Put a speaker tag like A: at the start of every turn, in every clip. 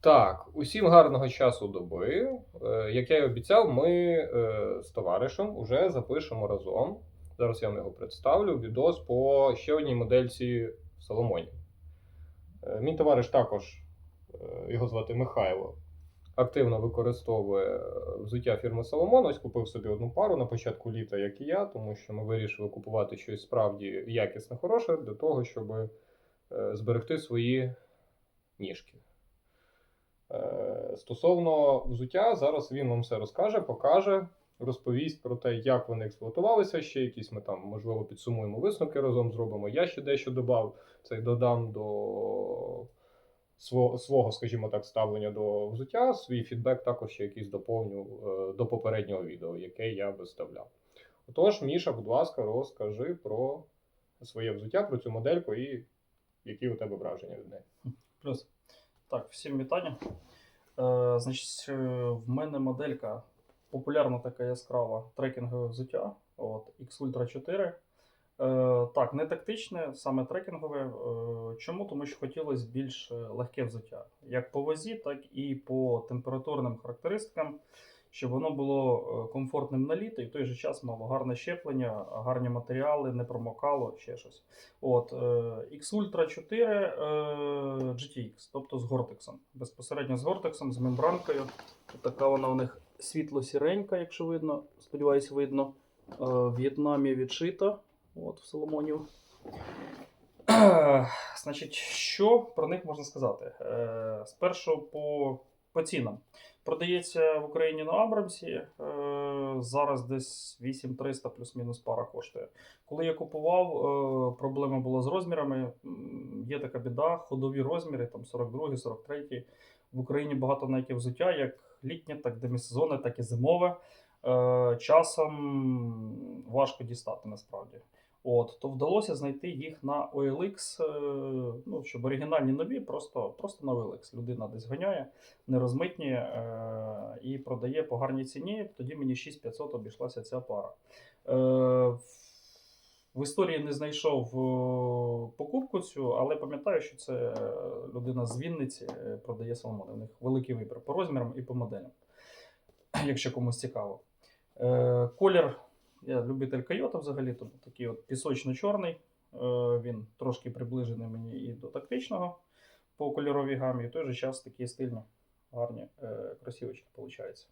A: Так, усім гарного часу доби. Е, Як я і обіцяв, ми е, з товаришем уже запишемо разом. Зараз я вам його представлю. Відос по ще одній модельці Соломоні. Е, Мій товариш також, його звати Михайло, активно використовує взуття фірми Соломон. Ось купив собі одну пару на початку літа, як і я, тому що ми вирішили купувати щось справді якісне, хороше для того, щоб зберегти свої ніжки. Е, Стосовно взуття, зараз він вам все розкаже, покаже, розповість про те, як вони експлуатувалися. Ще якісь ми там, можливо, підсумуємо висновки разом зробимо. Я ще дещо додав, це додам до свого, скажімо так, ставлення до взуття. Свій фідбек також ще якийсь доповню е, до попереднього відео, яке я виставляв. Отож, Міша, будь ласка, розкажи про своє взуття, про цю модельку і які у тебе враження від неї.
B: Плюс. Так, всім вітання. Е, значить, е, в мене моделька популярна така яскрава трекінгове взуття. От, X Ultra 4. Е, так, не тактичне, саме трекінгове. Е, чому? Тому що хотілося більш е, легке взуття. Як по вазі, так і по температурним характеристикам, щоб воно було е, комфортним на літо і в той же час мало гарне щеплення, гарні матеріали, не промокало, ще щось. От, е, X Ultra 4 е, GTX, тобто з Гортексом. Безпосередньо з Гортексом, з мембранкою. Така вона у них світло-сіренька, якщо видно. Сподіваюсь, видно. В В'єтнамі відшита. От, в Соломонів. Значить, що про них можна сказати? Спершу по, по цінам. Продається в Україні на Абрамсі. Е, зараз десь 8300 плюс-мінус пара коштує. Коли я купував, е, проблема була з розмірами. Є така біда, ходові розміри, там 42, 43. В Україні багато навіть взуття, як літнє, так демісезонне, так і зимове. Е, Часом важко дістати насправді. От, то вдалося знайти їх на OLX, е, ну, щоб оригінальні нові, просто, просто на OLX. Людина десь ганяє, не розмитнює е, і продає по гарній ціні. Тоді мені 6500 обійшлася ця пара. Е, в- історії не знайшов е, покупку цю, але пам'ятаю, що це е, людина з Вінниці продає салмони. У них великий вибір по розмірам і по моделям, якщо комусь цікаво. Е, Колір, я любитель койота взагалі, тобто такий от пісочно-чорний. Е, Він трошки приближений мені і до тактичного по кольоровій гамі, і в той же час такі стильні, гарні е, кросівочки виходить.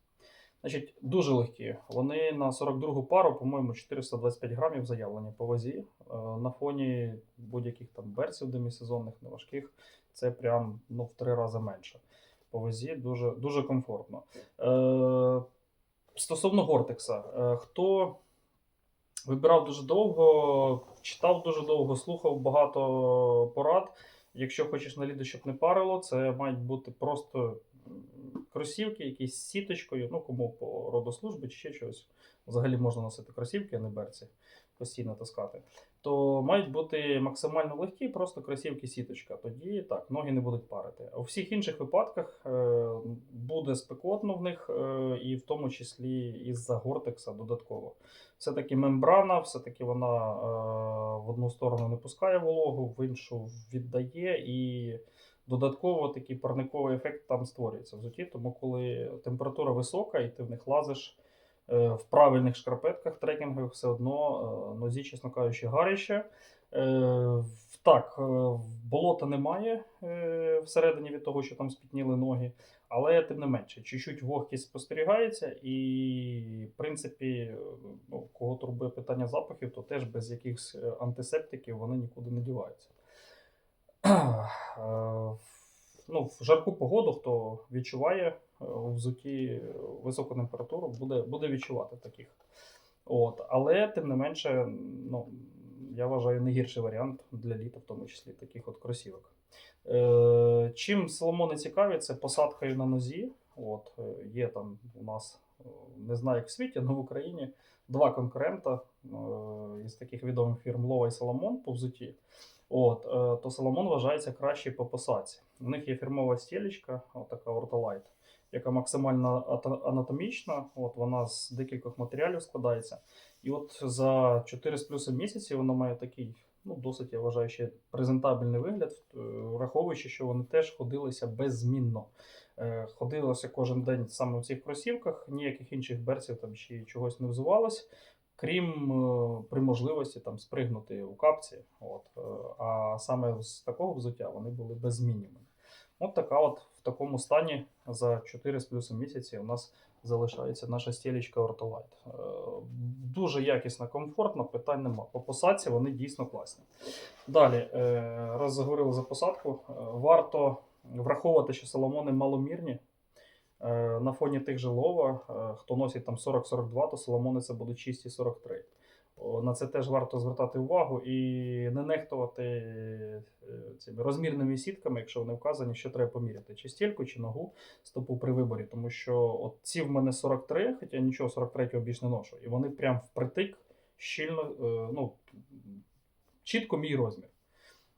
B: Значить, дуже легкі. Вони на 42 пару, по-моєму, 425 грамів заявлені по вазі. Е, На фоні будь-яких там берців демісезонних, неважких, це прям ну, в три рази менше. По вазі дуже, дуже комфортно. Стосовно Гортекса, хто вибирав дуже довго, читав дуже довго, слухав багато порад. Якщо хочеш на ліду, щоб не парило, це мають бути просто кросівки, якісь сіточкою, ну кому по роду служби чи ще чогось. Взагалі можна носити кросівки, а не берці, постійно таскати. То мають бути максимально легкі, просто кросівки сіточка. Тоді так, ноги не будуть парити. У всіх інших випадках е, буде спекотно в них, е, і в тому числі із-за гортекса додатково. Все-таки мембрана, все-таки вона е, в одну сторону не пускає вологу, в іншу віддає, і додатково такий парниковий ефект там створюється в зуті. Тому коли температура висока і ти в них лазиш в правильних шкарпетках трекінгових, все одно е, нозі, чесно кажучи, гаряче. Е, Так, е, болота немає е, всередині від того, що там спітніли ноги, але тим не менше, чуть-чуть вогкість спостерігається, і, в принципі, е, ну, кого турбує питання запахів, то теж без якихось е, антисептиків вони нікуди не діваються. Е, Ну, в жарку погоду, хто відчуває взуті високу температуру, буде, буде відчувати таких. От, але тим не менше, ну, я вважаю, не гірший варіант для літа, в тому числі таких от кросівок. Е, чим Соломони цікаві, це посадкою на нозі. От, є там у нас, не знаю як в світі, але в Україні два конкурента е, із таких відомих фірм Лова і Соломон по взуті. От, е, то Соломон вважається кращий по посадці. У них є фірмова стілечка, така Ortolite, яка максимально анатомічна. От вона з декількох матеріалів складається. І от за 4 з плюсом місяці вона має такий ну, досить, я вважаю, ще презентабельний вигляд, е, враховуючи, що вони теж ходилися беззмінно. Е, Ходилося кожен день саме в цих кросівках, ніяких інших берців там чи чогось не взувалось, крім е, при можливості там спригнути у капці. От. А саме з такого взуття вони були беззмінними. От така от в такому стані за 4 з плюсом місяці у нас залишається наша стілечка Ортолайт. Е, Дуже якісно, комфортно, питань нема. По посадці вони дійсно класні. Далі, е, раз заговорили за посадку, е, варто враховувати, що соломони маломірні. На фоні тих же лова, хто носить там 40-42, то соломони це будуть чисті 43. На це теж варто звертати увагу і не нехтувати цими розмірними сітками, якщо вони вказані, що треба поміряти, чи стільку, чи ногу стопу при виборі. Тому що от ці в мене 43, хоча нічого 43-го більш не ношу. І вони прям впритик щільно, е, ну, чітко мій розмір.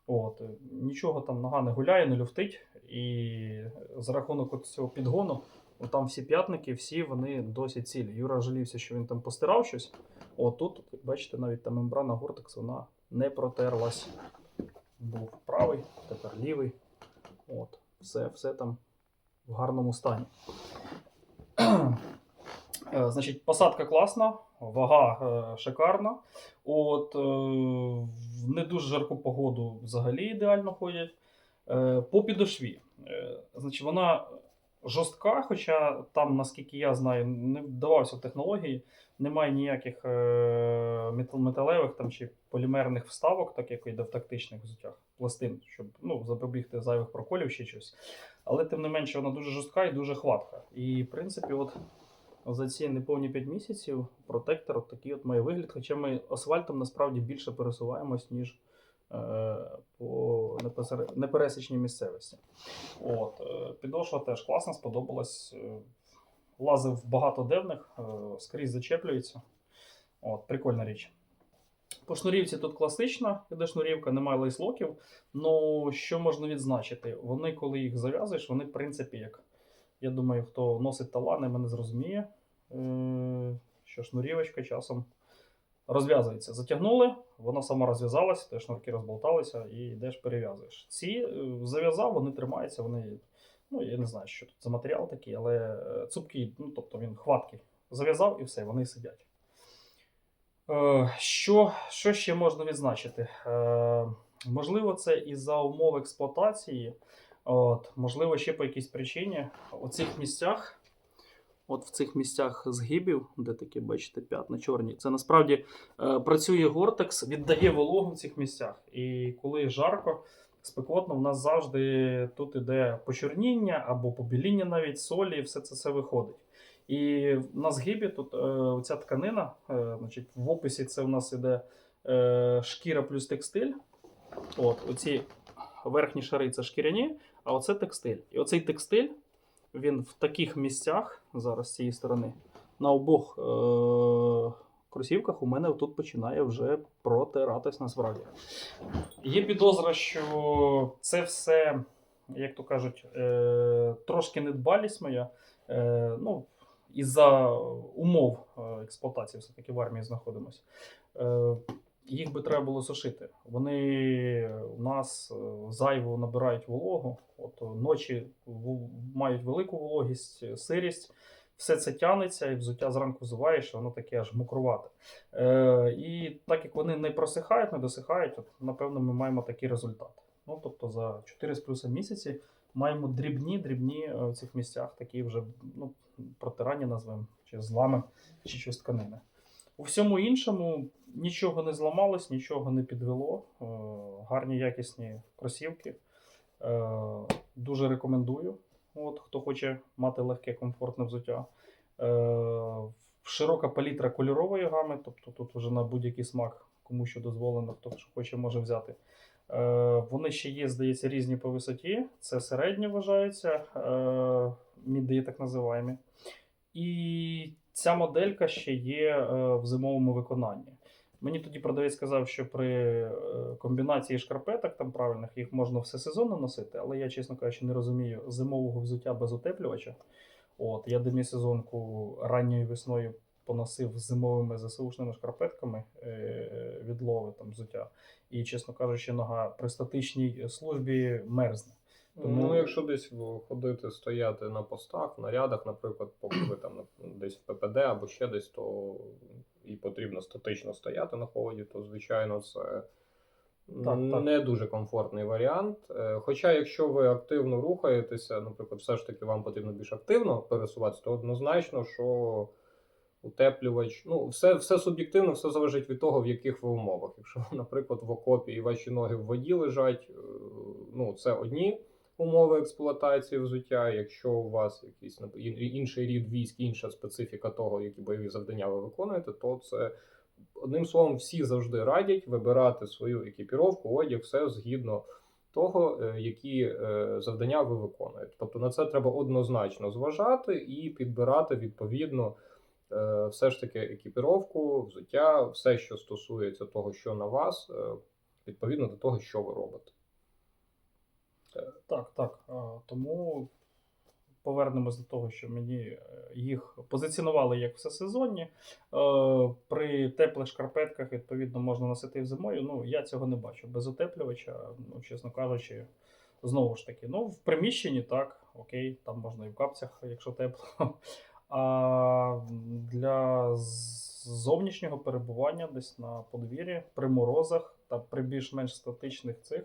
B: От, е, нічого там нога не гуляє, не люфтить. І за рахунок цього підгону, там всі п'ятники, всі вони досить цілі. Юра жалівся, що він там постирав щось. От тут, бачите, навіть та мембрана Гортекс вона не протерлась. Був правий, тепер лівий. От, все, все там в гарному стані. Е, Значить, посадка класна, вага е, шикарна. От, е, в не дуже жарку погоду взагалі ідеально ходять. По підошві. Значить, вона жорстка, хоча там, наскільки я знаю, не вдавався в технології, немає ніяких е, металевих там, чи полімерних вставок, так як йде в тактичних взуттях, пластин, щоб ну, запобігти зайвих проколів чи щось. Але тим не менше, вона дуже жорстка і дуже хватка. І, в принципі, от за ці неповні 5 місяців протектор от такий от має вигляд, хоча ми асфальтом насправді більше пересуваємось, ніж по непересічній місцевості. От, е, підошва теж класна, сподобалась. Е, Лазив багато девних, е, скрізь зачеплюється. От, прикольна річ. По шнурівці тут класична, іде шнурівка, немає лейслоків. Ну, що можна відзначити? Вони, коли їх зав'язуєш, вони, в принципі, як я думаю, хто носить талани, мене зрозуміє, е, що шнурівочка часом розв'язується. Затягнули, вона сама розв'язалася, теж шнурки розболталися і йдеш перев'язуєш. Ці е, зав'язав, вони тримаються, вони, ну я не знаю, що тут за матеріал такий, але е, цупкі, ну тобто він хваткий. Зав'язав і все, вони сидять. Е, Що, що ще можна відзначити? Можливо, це із-за умов експлуатації. От, можливо, ще по якійсь причині у цих місцях, от в цих місцях згибів, де такі, бачите, п'ятна чорні, це насправді е, працює Гортекс, віддає вологу в цих місцях. І коли жарко, спекотно, в нас завжди тут іде почорніння або побіління навіть солі, і все це все виходить. І на згибі тут е, ця тканина, е, значить, в описі це у нас іде е, шкіра плюс текстиль. От, оці верхні шари це шкіряні, а оце текстиль. І оцей текстиль, він в таких місцях, зараз з цієї сторони, на обох е- кросівках у мене тут починає вже протиратись насправді. Є підозра, що це все, як то кажуть, е- трошки недбалість моя. Е- ну, із-за умов е, експлуатації, все-таки в армії знаходимося. Е- їх би треба було сушити. Вони у нас е, зайво набирають вологу, от ночі мають велику вологість, е, сирість. Все це тянеться, і взуття зранку взуваєш, воно таке аж мокрувате. Е, і так як вони не просихають, не досихають, от, напевно, ми маємо такий результат. Ну, тобто за 4 з плюсом місяці маємо дрібні, дрібні е, в цих місцях такі вже ну, протирання назвемо, чи злами, чи щось тканини. У всьому іншому нічого не зламалось, нічого не підвело. Е, Гарні якісні кросівки. Е, Дуже рекомендую. От, хто хоче мати легке, комфортне взуття. Е, Широка палітра кольорової гами, тобто тут вже на будь-який смак, кому що дозволено, хто хоче, може взяти. Вони ще є, здається, різні по висоті. Це середні вважаються, міди так називаємо. І ця моделька ще є е, в зимовому виконанні. Мені тоді продавець сказав, що при е, комбінації шкарпеток там правильних їх можна все сезонно носити, але я, чесно кажучи, не розумію зимового взуття без утеплювача. От, я демісезонку ранньою весною поносив зимовими ЗСУшними шкарпетками е, від лови там взуття. І, чесно кажучи, нога при статичній службі мерзне. Тому-
A: Ну, якщо десь ходити, стояти на постах, в нарядах, наприклад, поки ви там десь в ППД або ще десь, то і потрібно статично стояти на холоді, то звичайно це
B: Так, так.
A: не дуже комфортний варіант. Е, Хоча, якщо ви активно рухаєтеся, наприклад, все ж таки вам потрібно більш активно пересуватися, то однозначно, що утеплювач, ну, все, все суб'єктивно, все залежить від того, в яких ви умовах. Якщо наприклад, в окопі і ваші ноги в воді лежать, е, ну, це одні умови експлуатації взуття. Якщо у вас якийсь інший рід військ, інша специфіка того, які бойові завдання ви виконуєте, то це одним словом, всі завжди радять вибирати свою екіпіровку, одяг, все згідно того, е, які е, завдання ви виконуєте. Тобто на це треба однозначно зважати і підбирати відповідно е, все ж таки екіпіровку, взуття, все, що стосується того, що на вас, відповідно до того, що ви робите.
B: Так, так. Тому повернемось до того, що мені е, їх позиціонували як всесезонні. Е, При теплих шкарпетках, відповідно, можна носити і зимою. Ну, я цього не бачу. Без утеплювача, ну, чесно кажучи, знову ж таки, ну, в приміщенні так, окей, там можна і в капцях, якщо тепло. А для зовнішнього перебування десь на подвір'ї, при морозах та при більш-менш статичних цих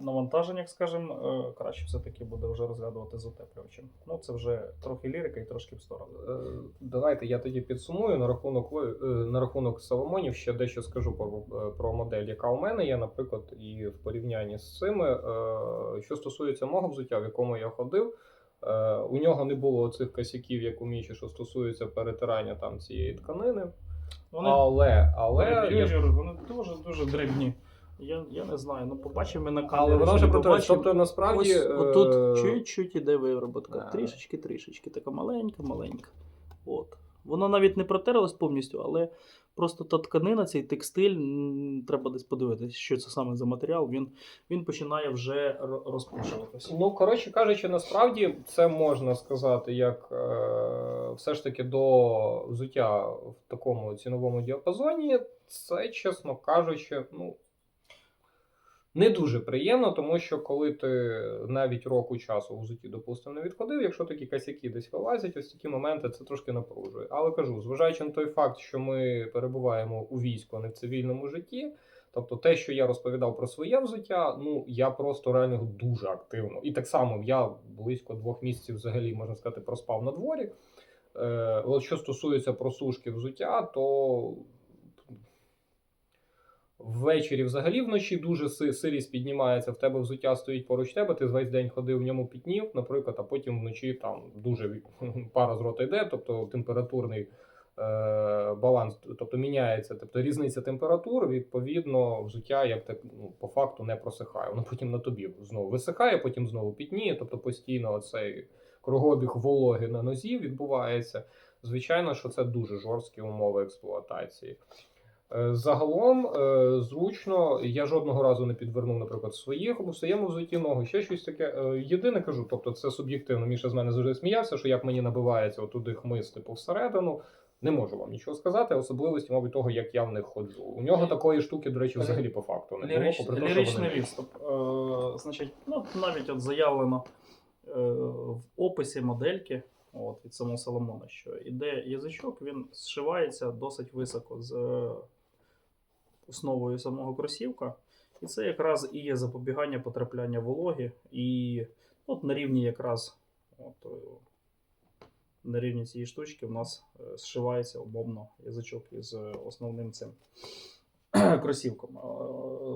B: навантаженнях, скажімо, е, краще все-таки буде вже розглядувати з утеплювачем. Ну, це вже трохи лірика і трошки в сторону.
A: Е, Давайте я тоді підсумую на рахунок е, на рахунок Соломонів. Ще дещо скажу про, про модель, яка у мене є, наприклад, і в порівнянні з цими. Що стосується мого взуття, в якому я ходив, у нього не було цих косяків, як у Міші, що стосується перетирання там цієї тканини.
B: Вони,
A: Але, але,
B: вони,
A: я-
B: вони дуже дуже дрібні. Я, я не знаю, ну побачимо ми на камері.
A: але вона вже про тобто насправді
B: Ось
A: е,
B: отут чуть-чуть іде вироботка. Трішечки, трішечки, така маленька, маленька. От. Воно навіть не протерлось повністю, але просто та тканина, цей текстиль, треба десь подивитися, що це саме за матеріал. Він, він починає вже розпушуватися.
A: Ну, коротше кажучи, насправді це можна сказати, як е, все ж таки до взуття в такому ціновому діапазоні. Це, чесно кажучи, ну. Не дуже приємно, тому що коли ти навіть року часу у взутті, допустимо, не відходив, якщо такі косяки десь вилазять, ось такі моменти це трошки напружує. Але кажу, зважаючи на той факт, що ми перебуваємо у війську, а не в цивільному житті, Тобто те, що я розповідав про своє взуття, ну я просто реально дуже активно. І так само я близько двох місяців взагалі, можна сказати, проспав на дворі. Е, от що стосується просушки взуття, то ввечері взагалі вночі дуже си- сирість піднімається, в тебе взуття стоїть поруч тебе, ти весь день ходив в ньому пітнів, наприклад, а потім вночі там дуже пара з рота йде, тобто температурний е, баланс, тобто міняється, тобто різниця температур, відповідно, взуття як так ну, по факту не просихає. Воно потім на тобі знову висихає, потім знову пітніє, тобто постійно цей кругообіг вологи на нозі відбувається. Звичайно, що це дуже жорсткі умови експлуатації. Е, Загалом е, зручно, я жодного разу не підвернув, наприклад, своїх у своєму взутті ногу, ще щось таке. Е, Єдине кажу, тобто це суб'єктивно. Міша з мене завжди сміявся, що як мені набивається отуди хмиз, типу всередину. Не можу вам нічого сказати, особливості, мабуть, того, як я в них ходжу. У нього такої штуки, до речі, взагалі по факту не було. Попри те, що
B: ліричний
A: вони-
B: відступ. Е, значить, ну, навіть от заявлено е, в описі модельки от, від самого Соломона, що іде язичок, він зшивається досить високо з основою самого кросівка. І це якраз і є запобігання потрапляння вологи. І от на рівні якраз от, е, на рівні цієї штучки в нас е, зшивається умовно язичок із е, основним цим кросівком.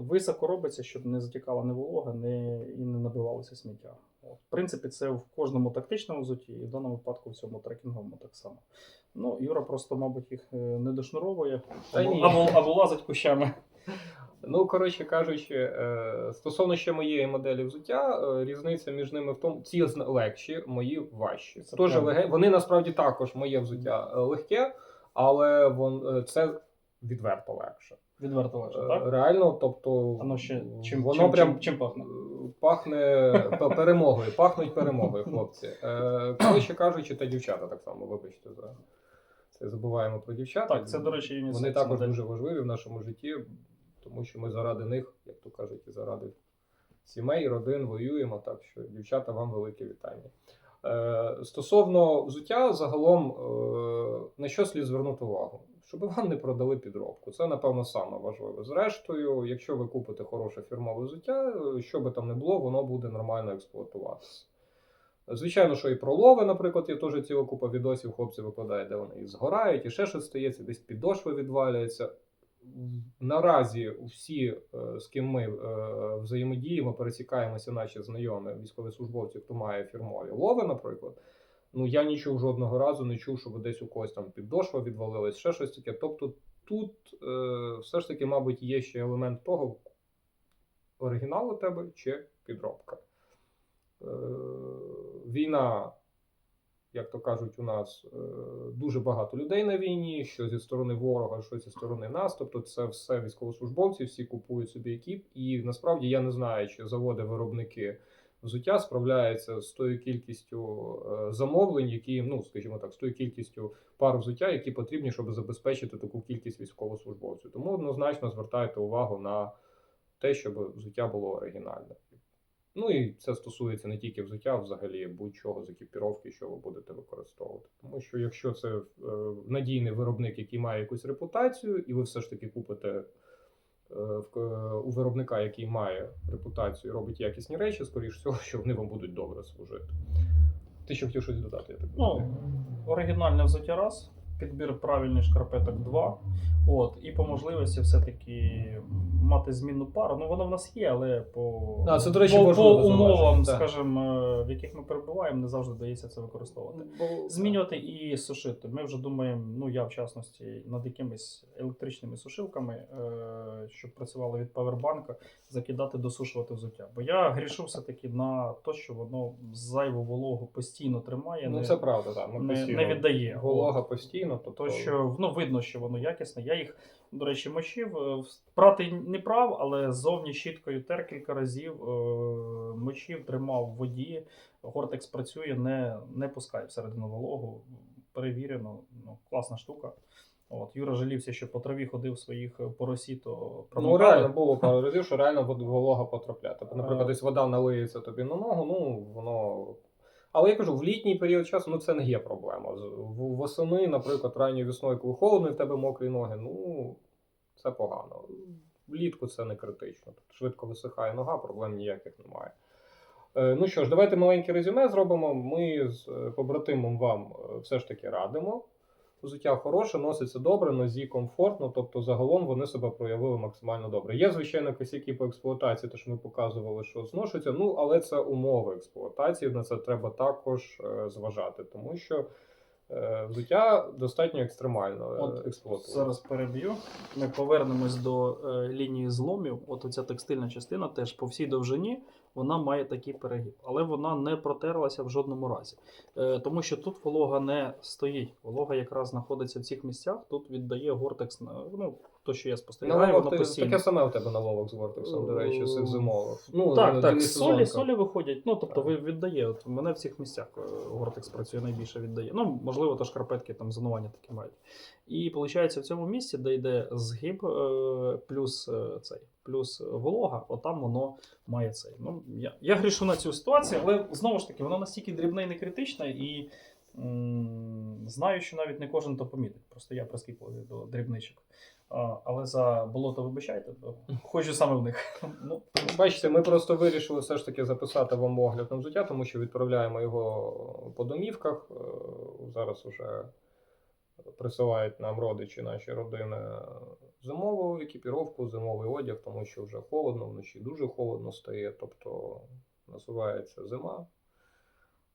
B: Високо робиться, щоб не затікала не волога, не, і не набивалося сміття. От. В принципі, це в кожному тактичному взутті, і в даному випадку в цьому трекінговому так само. Ну, Юра просто, мабуть, їх е, не дошнуровує
A: Та
B: або,
A: ні.
B: або, або лазить кущами.
A: Ну, коротше кажучи, е, стосовно ще моєї моделі взуття, е, різниця між ними в тому, ці легші, мої важчі.
B: Це
A: Тож
B: правда.
A: леге... Вони насправді також моє взуття легке, але вон, це відверто легше.
B: Відверто легше, так?
A: Реально, тобто
B: ну ще чим,
A: воно
B: чим,
A: прям
B: чим, чим пахне?
A: Пахне перемогою, пахнуть перемогою, хлопці. Е, Коротше кажучи, та дівчата так само, вибачте за Це забуваємо про дівчат.
B: Так, це, до речі, юнісекс
A: Вони також дуже важливі в нашому житті, тому що ми заради них, як то кажуть, і заради сімей, родин воюємо. Так що, дівчата, вам велике вітання. Е, стосовно взуття, загалом е, на що слід звернути увагу? Щоб вам не продали підробку. Це, напевно, саме важливе. Зрештою, якщо ви купите хороше фірмове взуття, е, що би там не було, воно буде нормально експлуатуватися. Звичайно, що і про лови, наприклад, є теж ціла купа відосів, хлопці викладають, де вони і згорають, і ще щось стається, десь підошви відвалюються. Наразі всі, е, з ким ми е, взаємодіємо, пересікаємося, наші знайомі військовослужбовці, хто має фірмові лови, наприклад. Ну я нічого жодного разу не чув, щоб десь у когось там підошва відвалилась, ще щось таке. Тобто тут е, все ж таки, мабуть, є ще елемент того, оригінал у тебе чи підробка. Е, війна, як то кажуть, у нас е, дуже багато людей на війні, що зі сторони ворога, що зі сторони нас. Тобто, це все військовослужбовці, всі купують собі екіп. І насправді я не знаю, чи заводи-виробники взуття справляються з тою кількістю е, замовлень, які, ну скажімо так, з тою кількістю пар взуття, які потрібні, щоб забезпечити таку кількість військовослужбовців. Тому однозначно звертайте увагу на те, щоб взуття було оригінальне. Ну і це стосується не тільки взуття, взагалі будь-чого з екіпіровки, що ви будете використовувати. Тому що якщо це е, надійний виробник, який має якусь репутацію, і ви все ж таки купите у виробника, який має репутацію, і робить якісні речі, скоріш всього, що вони вам будуть добре служити. Ти ще хотів щось додати, я так
B: Ну, оригінальне взуття раз, підбір правильний шкарпеток два. От, і по можливості все-таки мати змінну пару. Ну, воно в нас є, але по,
A: А, це, до речі,
B: по, по умовам, скажімо, в яких ми перебуваємо, не завжди вдається це використовувати.
A: Бо-
B: Змінювати і сушити. Ми вже думаємо, ну я в частності, над якимись електричними сушилками, е, щоб працювали від павербанка, закидати, досушувати взуття. Бо я грішу все-таки на те, що воно зайву вологу постійно тримає,
A: Ну,
B: не,
A: це правда, так. Ми
B: не, не віддає.
A: Волога
B: От.
A: Постійно, тобто
B: То, що ну, видно, що воно якісне. Я їх, до речі, мочив. Е, Прати не прав, але ззовні щіткою тер кілька разів е, мочив, тримав в воді. Гортекс працює, не, не пускає всередину вологу. Перевірено, ну, класна штука. От, Юра жалівся, що по траві ходив своїх е, по росі, то
A: Ну, реально було пару разів, що реально волога потрапляє. Тобто, наприклад, десь вода налиється тобі на ногу, ну воно. Але я кажу, в літній період часу ну це не є проблема. Восени, наприклад, ранньою весною, коли холодно, і в тебе мокрі ноги, ну це погано. Влітку це не критично. Тут швидко висихає нога, проблем ніяких немає. Е, Ну що ж, давайте маленьке резюме зробимо. Ми з е, побратимом вам е, все ж таки радимо. Взуття хороше, носиться добре, нозі комфортно, тобто загалом вони себе проявили максимально добре. Є, звичайно, косяки по експлуатації, те, що ми показували, що зношується, ну але це умови експлуатації, на це треба також е, зважати, тому що е, взуття достатньо екстремально е,
B: От. Зараз переб'ю. Ми повернемось до лінії зломів. От оця текстильна частина теж по всій довжині вона має такий перегиб, але вона не протерлася в жодному разі. Е, тому що тут волога не стоїть. Волога якраз знаходиться в цих місцях. Тут віддає гортекс ну, то, що я спостерігаю, воно
A: ти,
B: постійно.
A: таке саме у тебе на ловах з Вортексом, до речі, з цих зимових. Ну,
B: так, так, солі, солі виходять. Ну, тобто
A: Так.
B: ви віддає. От мене в цих місцях Гортекс працює найбільше віддає. Ну, можливо, то шкарпетки там зонування такі мають. І виходить, в цьому місці, де йде згиб, е, плюс е, цей, плюс волога, отам воно має цей. Ну, я, я грішу на цю ситуацію, але знову ж таки, воно настільки дрібне і не критичне, і м, знаю, що навіть не кожен то помітить. Просто я прискіпливий до дрібничок. Але за болото вибачайте, то ходжу саме в них. Ну,
A: Бачите, ми просто вирішили все ж таки записати вам огляд на взуття, тому що відправляємо його по домівках. Е, Зараз вже присилають нам родичі наші родини зимову екіпіровку, зимовий одяг, тому що вже холодно, вночі дуже холодно стає, тобто насувається зима.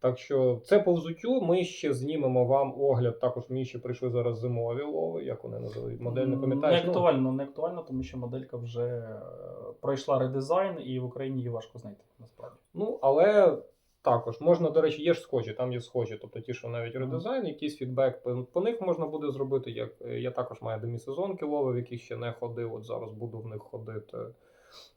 A: Так що це по взуттю. Ми ще знімемо вам огляд. Також мені ще прийшли зараз зимові лови, як вони називають. Модель не пам'ятаєш.
B: Не
A: Ну,
B: актуально, не актуально, тому що моделька вже е, пройшла редизайн, і в Україні її важко знайти насправді.
A: Ну, але також можна, до речі, є ж схожі, там є схожі, тобто ті, що навіть редизайн, якийсь фідбек по, по них можна буде зробити. Як е, я також маю демісезонки лови, в яких ще не ходив. От зараз буду в них ходити.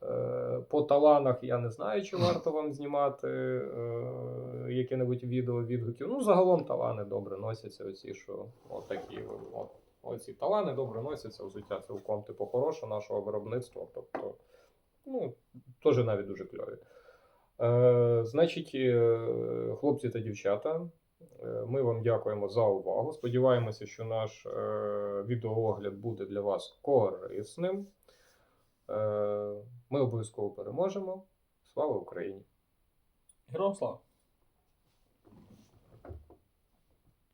A: Е, По таланах я не знаю, чи варто вам знімати. Е, яке-небудь відео відгуків. Ну, загалом талани добре носяться, оці, що от такі. От, оці талани добре носяться, взуття цілком типу хороше нашого виробництва. Тобто, ну, теж навіть дуже кльові. Е, значить, е, хлопці та дівчата, ми вам дякуємо за увагу. Сподіваємося, що наш е, відеоогляд буде для вас корисним. Е, ми обов'язково переможемо. Слава Україні!
B: Героям слава!